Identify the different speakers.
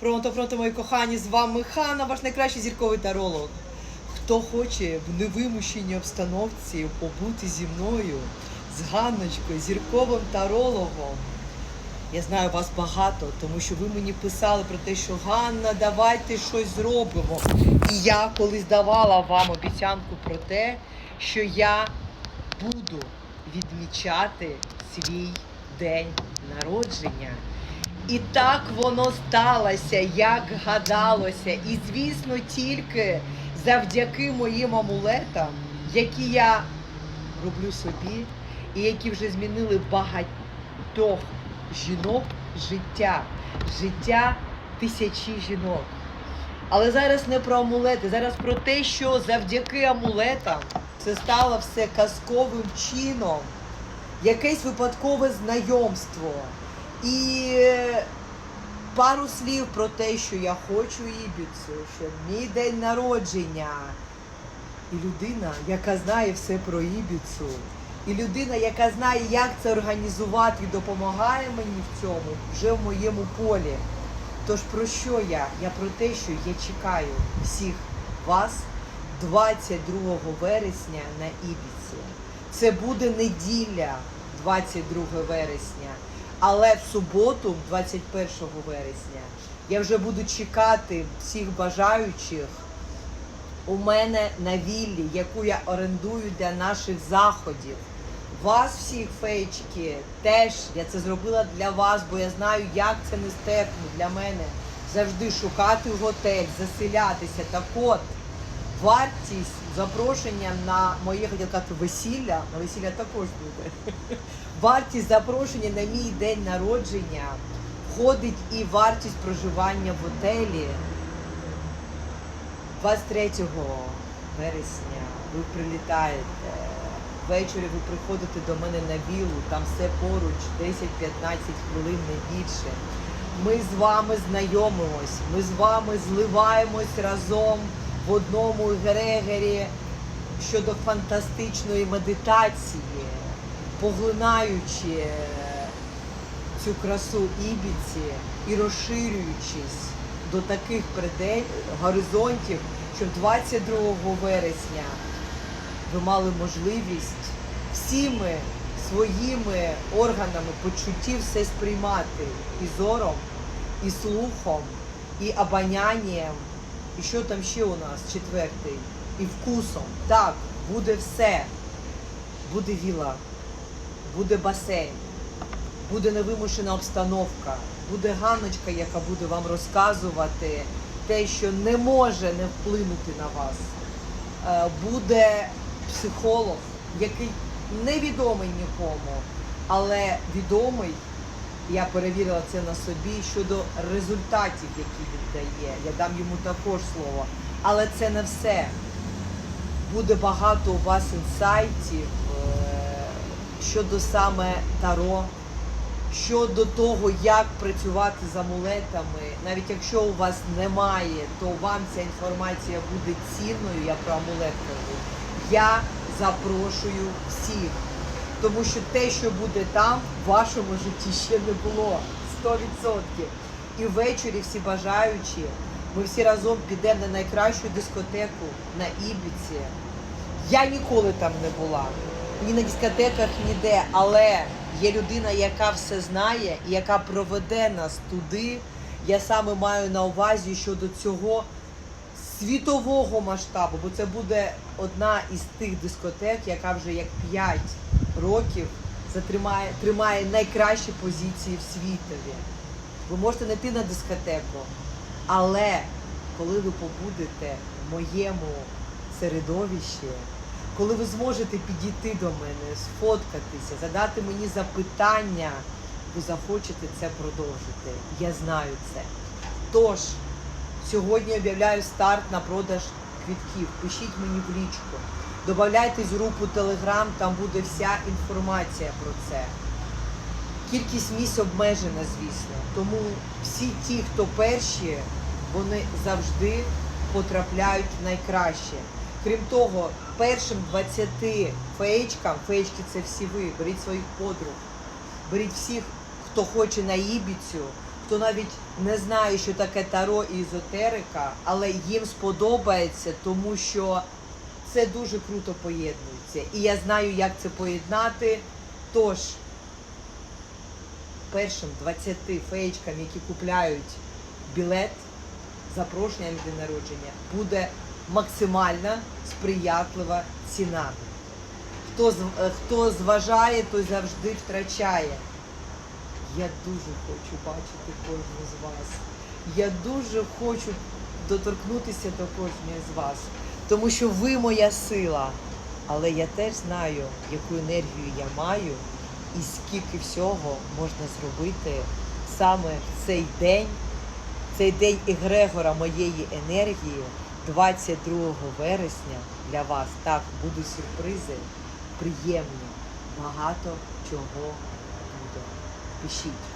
Speaker 1: Пронто, пронто, мої кохані, з вами Хана, ваш найкращий зірковий таролог. Хто хоче в невимушеній обстановці побути зі мною, з Ганночкою, зірковим тарологом. Я знаю вас багато, тому що ви мені писали про те, що Ганна, давайте щось зробимо. І я колись давала вам обіцянку про те, що я буду відмічати свій день народження. І так воно сталося, як гадалося. І звісно, тільки завдяки моїм амулетам, які я роблю собі, і які вже змінили багатьох жінок життя, життя тисячі жінок. Але зараз не про амулети, зараз про те, що завдяки амулетам це стало все казковим чином, якесь випадкове знайомство. І пару слів про те, що я хочу Ібіцу, що мій день народження. І людина, яка знає все про Ібіцу, і людина, яка знає, як це організувати і допомагає мені в цьому, вже в моєму полі. Тож про що я? Я про те, що я чекаю всіх вас 22 вересня на Ібіці. Це буде неділя 22 вересня. Але в суботу, 21 вересня, я вже буду чекати всіх бажаючих у мене на віллі, яку я орендую для наших заходів. Вас всіх феєчки теж я це зробила для вас, бо я знаю, як це нестерпно для мене завжди шукати готель, заселятися. Так от, вартість запрошення на моє хотіла казати, весілля, на весілля також буде. Вартість запрошення на мій день народження входить і вартість проживання в готелі. 23 вересня ви прилітаєте. Ввечері ви приходите до мене на віллу, там все поруч, 10-15 хвилин не більше. Ми з вами знайомимось, ми з вами зливаємось разом в одному егрегорі щодо фантастичної медитації, поглинаючи цю красу Ібіці і розширюючись до таких предель, горизонтів, щоб 22 вересня ви мали можливість всіми своїми органами почуттів все сприймати. І зором, і слухом, і обонянням, і що там ще у нас четвертий, і вкусом. Так, буде все. Буде віла, буде басейн, буде невимушена обстановка, буде Ганночка, яка буде вам розказувати те, що не може не вплинути на вас. Е, Буде психолог, який невідомий нікому, але відомий, я перевірила це на собі щодо результатів, які він дає. Я дам йому також слово. Але це не все. Буде багато у вас інсайтів е, щодо саме таро, щодо того, як працювати з амулетами. Навіть якщо у вас немає, то вам ця інформація буде цінною. Я про амулет кажу. Я запрошую всіх. Тому що те, що буде там, в вашому житті ще не було. 100%. І ввечері всі бажаючі, ми всі разом підемо на найкращу дискотеку на Ібіці. Я ніколи там не була, ні на дискотеках, ніде, але є людина, яка все знає і яка проведе нас туди. Я саме маю на увазі щодо цього світового масштабу, бо це буде одна із тих дискотек, яка вже як 5 років затримає, тримає найкращі позиції в світові. Ви можете не йти на дискотеку, але коли ви побудете в моєму середовищі, коли ви зможете підійти до мене, сфоткатися, задати мені запитання, ви захочете це продовжити. Я знаю це. Тож, сьогодні об'являю старт на продаж квітків. Пишіть мені в лічку. Добавляйтесь в групу Telegram, там буде вся інформація про це. Кількість місць обмежена, звісно. Тому всі ті, хто перші, вони завжди потрапляють найкраще. Крім того, першим 20 феєчкам, феєчки це всі ви, беріть своїх подруг, беріть всіх, хто хоче на Ібіцю, хто навіть не знає, що таке таро і езотерика, але їм сподобається, тому що це дуже круто поєднується. І я знаю, як це поєднати. Тож, першим 20 феєчкам, які купляють білет, запрошення на день народження, буде максимальна сприятлива ціна. Хто, е, хто зважає, той завжди втрачає. Я дуже хочу бачити кожного з вас. Я дуже хочу доторкнутися до кожної з вас, тому що ви моя сила. Але я теж знаю, яку енергію я маю і скільки всього можна зробити саме в цей день, цей день егрегора моєї енергії, 22 вересня для вас. Так, будуть сюрпризи, приємні, багато чого буде. Пишіть.